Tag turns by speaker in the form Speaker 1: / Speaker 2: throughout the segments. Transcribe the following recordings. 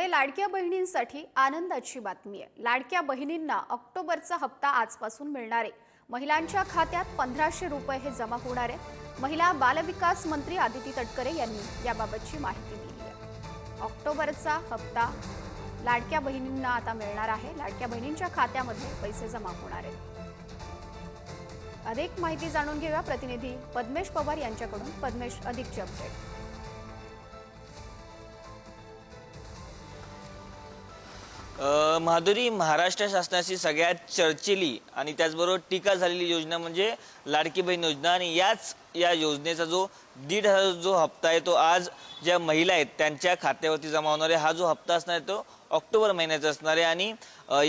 Speaker 1: पुढे लाडक्या बहिणींसाठी आनंदाची बातमी आहे. लाडक्या बहिणींना ऑक्टोबरचा हप्ता आजपासून मिळणार आहे. महिलांच्या खात्यात पंधराशे रुपये हे जमा होणार आहे. महिला बालविकास मंत्री आदिती तटकरे यांनी याबाबतची माहिती दिली आहे. ऑक्टोबरचा हप्ता लाडक्या बहिणींना आता मिळणार आहे. लाडक्या बहिणींच्या खात्यामध्ये पैसे जमा होणार आहेत. अधिक माहिती जाणून घेऊया प्रतिनिधी पद्मेश पवार यांच्याकडून. पद्मेश अधिकचे अपडेट
Speaker 2: माधुरी महाराष्ट्र शासनाची सगळ्यात चर्चेली आणि त्याचबरोबर टीका झालेली योजना म्हणजे लाडकी बहीण योजना. आणि याच या योजनेचा जो दीड हजार जो हप्ता आहे तो आज ज्या महिला आहेत त्यांच्या खात्यावरती जमा होणार आहे. हा जो हप्ता असणार आहे तो ऑक्टोबर महिन्याचा असणार आहे. आणि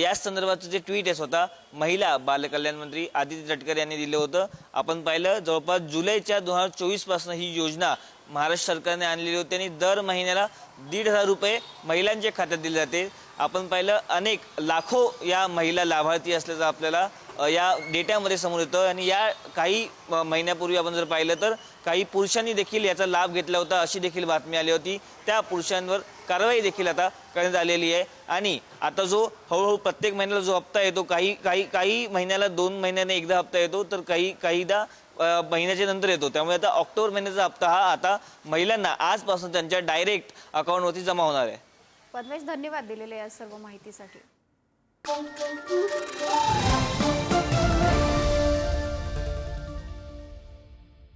Speaker 2: याच संदर्भाचं जे ट्विट आहे स्वतः महिला बालकल्याण मंत्री आदित्य तटकरे यांनी दिलं होतं. आपण पाहिलं जवळपास जुलैच्या दोन हजार चोवीसपासून ही योजना महाराष्ट्र सरकारने आणलेली होती आणि दर महिन्याला दीड हजार रुपये महिलांच्या खात्यात दिले जाते. आपण पाहिलं अनेक लाखो या महिला लाभार्थी असल्याचं आपल्याला या डेट्यामध्ये समोर येतं आणि या काही महिन्यापूर्वी आपण जर पाहिलं तर काही पुरुषांनी देखील याचा लाभ घेतला होता अशी देखील बातमी आली होती. त्या पुरुषांवर कारवाई देखील आता करण्यात आलेली आहे. आणि आता जो हळूहळू प्रत्येक महिन्याला जो हप्ता येतो काही काही काही महिन्याला दोन महिन्याने एकदा हप्ता येतो तर काही काहीदा महिन्याच्या नंतर येतो. त्यामुळे आता ऑक्टोबर महिन्याचा हप्ता हा आता महिलांना आजपासून त्यांच्या डायरेक्ट अकाउंटवरती जमा होणार आहे.
Speaker 1: पद्मेश धन्यवाद दिलेले या सर्व माहितीसाठी.